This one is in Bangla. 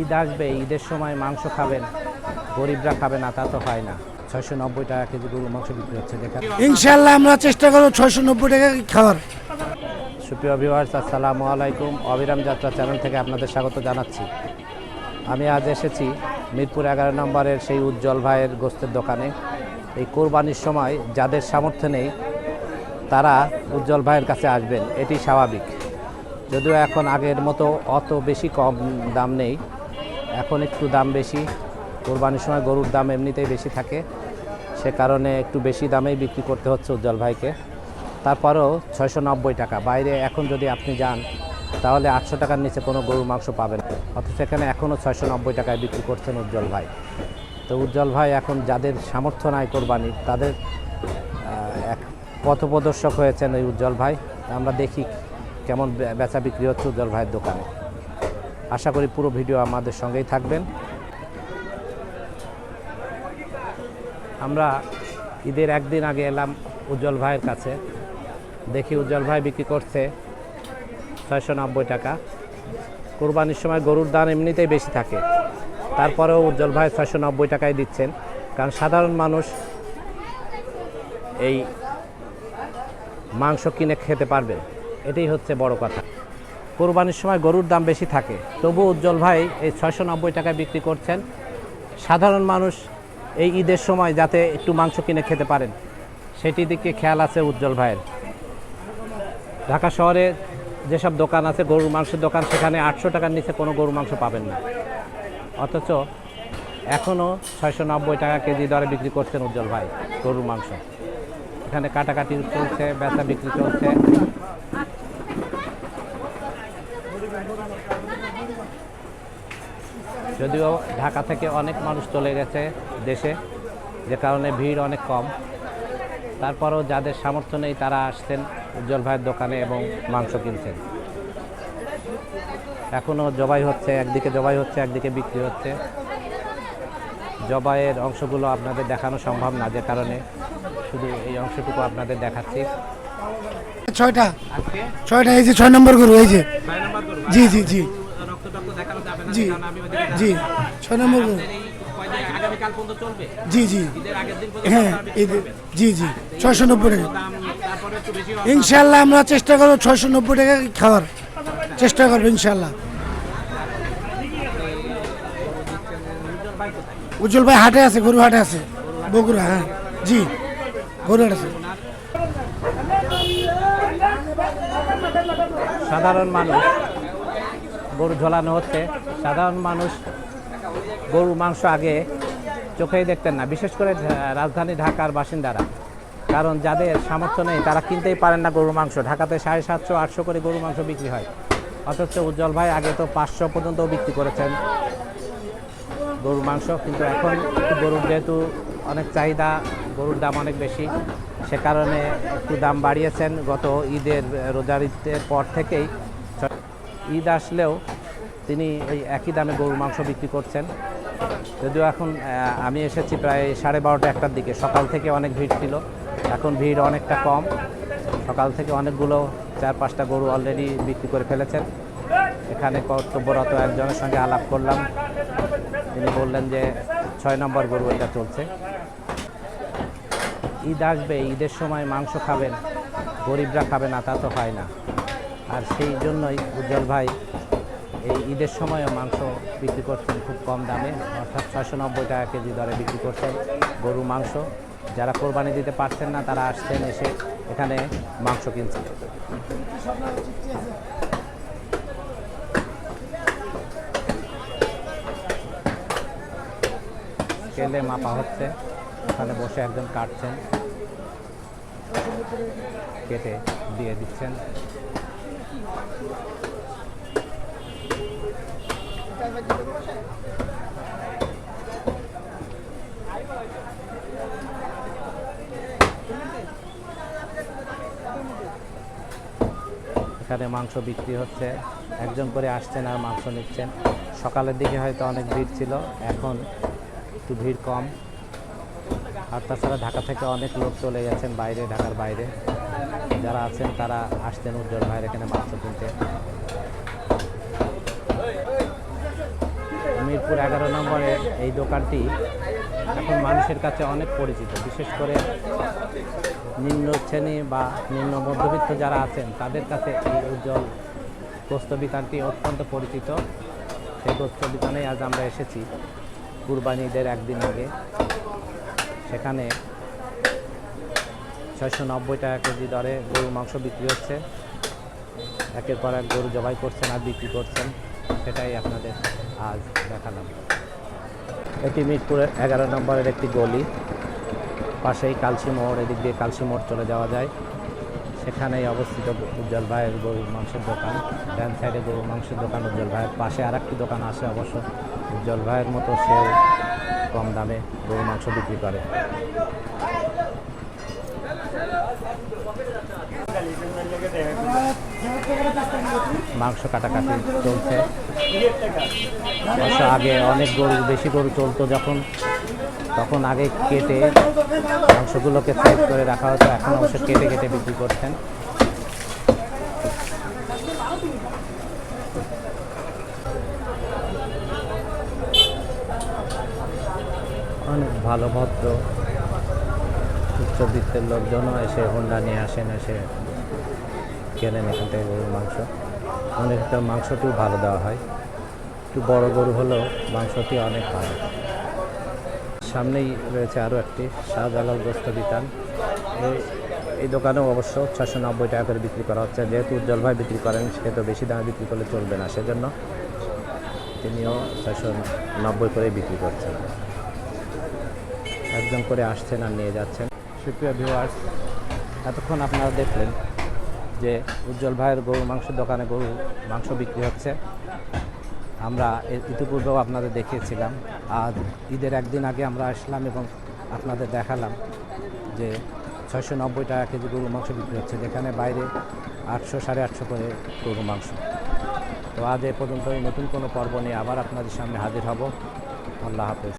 ঈদ আসবে ঈদের সময় মাংস খাবেন গরিবরা খাবে না তা তো হয় না। ছয়শো নব্বই টাকা কেজি গরুর মাংস বিক্রি হচ্ছে দেখা ইনশাল্লাহ আমরা চেষ্টা করব ছয়শো নব্বই টাকা খাওয়ার। সুপ্রিয় ভিউয়ার্স আসসালামু আলাইকুম। অবিরাম যাত্রা চ্যানেল থেকে আপনাদের স্বাগত জানাচ্ছি। আমি আজ এসেছি মিরপুর এগারো নম্বরের সেই উজ্জ্বল ভাইয়ের গোস্তের দোকানে। এই কোরবানির সময় যাদের সামর্থ্য নেই তারা উজ্জ্বল ভাইয়ের কাছে আসবেন। এটি স্বাভাবিক। যদিও এখন আগের মতো অত বেশি কম দাম নেই। এখন একটু দাম বেশি। কোরবানির সময় গরুর দাম এমনিতেই বেশি থাকে। সে কারণে একটু বেশি দামেই বিক্রি করতে হচ্ছে উজ্জ্বল ভাইকে। তারপরেও ছয়শো নব্বই টাকা। বাইরে এখন যদি আপনি যান, তাহলে আটশো টাকার নিচে কোনো গরুর মাংস পাবেন। অথচ এখানে এখনও ছয়শো নব্বই টাকায় বিক্রি করছেন উজ্জ্বল ভাই। তো উজ্জ্বল ভাই এখন যাদের সামর্থ্য নাই কোরবানির তাদের এক পথপ্রদর্শক হয়েছেন এই উজ্জ্বল ভাই। আমরা দেখি কেমন বেচা বিক্রি হচ্ছে উজ্জ্বল ভাইয়ের দোকানে। আশা করি পুরো ভিডিও আমাদের সঙ্গেই থাকবেন। আমরা ঈদের একদিন আগে এলাম উজ্জ্বল ভাইয়ের কাছে। দেখি উজ্জ্বল ভাই বিক্রি করছে ছয়শো নব্বই টাকা। কোরবানির সময় গরুর দাম এমনিতেই বেশি থাকে। তারপরেও উজ্জ্বল ভাই ছয়শো নব্বই টাকায় দিচ্ছেন। কারণ সাধারণ মানুষ এই মাংস কিনে খেতে পারবে। এটাই হচ্ছে বড় কথা। কোরবানির সময় গরুর দাম বেশি থাকে। তবু উজ্জ্বল ভাই এই ছয়শো নব্বই টাকায় বিক্রি করছেন। সাধারণ মানুষ এই ঈদের সময় যাতে একটু মাংস কিনে খেতে পারেন, সেটি দিকে খেয়াল আছে উজ্জ্বল ভাইয়ের। ঢাকা শহরে যেসব দোকান আছে, গরুর মাংসের দোকান, সেখানে আটশো টাকার নিচে কোনো গরুর মাংস পাবেন না। অথচ এখনও ছয়শো নব্বই টাকা কেজি দরে বিক্রি করছেন উজ্জ্বল ভাই গরুর মাংস। এখানে কাটাকাটি চলছে, বেচা বিক্রি চলছে। যদিও ঢাকা থেকে অনেক মানুষ চলে গেছে দেশে যে কারণে ভিড় অনেক কম। তারপরও যাদের সামর্থ্য নেই তারা আসছেন উজ্জ্বল ভাইয়ের দোকানে এবং মাংস কিনছেন। এখনও জবাই হচ্ছে একদিকে জবাই হচ্ছে একদিকে বিক্রি হচ্ছে। জবাইয়ের অংশগুলো আপনাদের দেখানো সম্ভব না যে কারণে শুধু এই অংশটুকু আপনাদের দেখাচ্ছি। ছয়টা? ছয়টা এই যে ছয় নম্বর গরু এই যে। জি জি জি। জি জি, ছয় নম্বর জি জি। হ্যাঁ জি জি, ছয়শো নব্বই টাকা। ইনশাল্লাহ আমরা চেষ্টা করব ছয়শো নব্বই টাকা খাওয়ার। চেষ্টা করব ইনশাল্লাহ উজ্জ্বল ভাই হাটে আছে, গরু হাটে আছে। বগুড়া হ্যাঁ। জি, গরু হাট আছে। সাধারণ মানুষ, গরু ঝোলানো হচ্ছে। সাধারণ মানুষ গরুর মাংস আগে চোখেই দেখতেন না, বিশেষ করে রাজধানী ঢাকার বাসিন্দারা। কারণ যাদের সামর্থ্য নেই, তারা কিনতেই পারেন না গরুর মাংস। ঢাকাতে সাড়ে সাতশো, আটশো করে গরুর মাংস বিক্রি হয়। অথচ উজ্জ্বল ভাই আগে তো পাঁচশো পর্যন্ত বিক্রি করেছেন গরুর মাংস। কিন্তু এখন গরুর যেহেতু অনেক চাহিদা, গরুর দাম অনেক বেশি, সে কারণে একটু দাম বাড়িয়েছেন। গত ঈদের, রোজার ঈদের পর থেকেই। ঈদ আসলেও তিনি এই একই দামে গরুর মাংস বিক্রি করছেন। যদিও এখন আমি এসেছি প্রায় সাড়ে বারোটা একটার দিকে। সকাল থেকে অনেক ভিড় ছিল। এখন ভিড় অনেকটা কম। সকাল থেকে অনেকগুলো চার পাঁচটা গরু অলরেডি বিক্রি করে ফেলেছেন। এখানে কর্তব্যরত একজনের সঙ্গে আলাপ করলাম। তিনি বললেন যে, ছয় নম্বর গরু এটা চলছে। ঈদ আসবে, ঈদের সময় মাংস খাবেন, গরিবরা খাবে না, তা তো হয় না। আর সেই জন্যই উজ্জ্বল ভাই এই ঈদের সময়ও মাংস বিক্রি করছেন খুব কম দামে, অর্থাৎ ছয়শো নব্বই টাকা কেজি দরে বিক্রি করছেন গরু মাংস। যারা কোরবানি দিতে পারছেন না, তারা আসছেন এসে এখানে মাংস কিনছেন। স্কেলে মাপা হচ্ছে, ওখানে বসে একজন কাটছেন। কেটে দিয়ে দিচ্ছেন। এখানে মাংস বিক্রি হচ্ছে। একজন করে আসছেন আর মাংস নিচ্ছেন। সকালের দিকে হয়তো অনেক ভিড় ছিল, এখন একটু ভিড় কম। আর তাছাড়া ঢাকা থেকে অনেক লোক চলে গেছেন বাইরে, ঢাকার বাইরে। যারা আছেন তারা আসতেন উজ্জ্বল ভাইয়ের এখানে মাংস কিনতে। মিরপুর এগারো নম্বরের এই দোকানটি এখন মানুষের কাছে অনেক পরিচিত। বিশেষ করে নিম্ন শ্রেণি বা নিম্ন মধ্যবিত্ত যারা আছেন, তাদের কাছে এই উজ্জ্বল গোস্ত বিতানটি অত্যন্ত পরিচিত। সেই গোস্ত বিতানে আজ আমরা এসেছি কুরবানিদের একদিন আগে। সেখানে ছয়শো নব্বই টাকা কেজি দরে গরুর মাংস বিক্রি হচ্ছে। একের পর এক গরু জবাই করছেন আর বিক্রি করছেন। সেটাই আপনাদের আজ দেখালাম। এটি মিরপুরের এগারো নম্বরের একটি গলি। পাশেই কালসি মোড়, এদিক দিয়ে কালসি মোড় চলে যাওয়া যায়। সেখানেই অবস্থিত উজ্জ্বল ভাইয়ের গরুর মাংসের দোকান। ডান সাইডে গরুর মাংসের দোকান উজ্জ্বল ভাইয়ের পাশে আর একটি দোকান আছে অবশ্য। উজ্জ্বল ভাইয়ের মতো সেও কম দামে গরুর মাংস বিক্রি করে। মাংস কাটাকাটি চলছে। আগে অনেক গরু, বেশি গরু চলতো যখন। তখন আগে কেটে মাংসগুলোকে সাইড করে রাখা হতো। এখন অবশ্য কেটে কেটে বিক্রি করছেন। অনেক ভালো ভদ্র, উচ্চবিত্তের লোকজনও এসে হোন্ডা নিয়ে আসেন, এসে কেনেন এখান থেকে গরুর মাংস। অনেকটা মাংসটিও ভালো দেওয়া হয়। একটু বড় গরু হলেও মাংসটি অনেক ভালো। সামনেই রয়েছে আরও একটি শাহজালাল গোস্ত বিতান এই দোকানেও অবশ্য ছশো নব্বই টাকা করে বিক্রি করা হচ্ছে। যেহেতু উজ্জ্বল ভাই বিক্রি করেন, সেহেতু বেশি দামে বিক্রি করলে চলবে না, সেজন্য তিনিও ছশো নব্বই করে বিক্রি করছেন। একজন করে আসছেন আর নিয়ে যাচ্ছেন। সুপ্রিয় ভিউয়ার্স এতক্ষণ আপনারা দেখলেন যে উজ্জ্বল ভাইয়ের গরুর মাংসের দোকানে গরু মাংস বিক্রি হচ্ছে। আমরা ইতিপূর্বেও আপনাদের দেখিয়েছিলাম। আর ঈদের একদিন আগে আমরা আসলাম এবং আপনাদের দেখালাম যে ছয়শো নব্বই টাকা কেজি গরুর মাংস বিক্রি হচ্ছে, যেখানে বাইরে আটশো সাড়ে আটশো করে গরুর মাংস। তো আজ এ পর্যন্ত নতুন কোনো পর্ব নিয়ে আবার আপনাদের সামনে হাজির হব। আল্লাহ হাফেজ।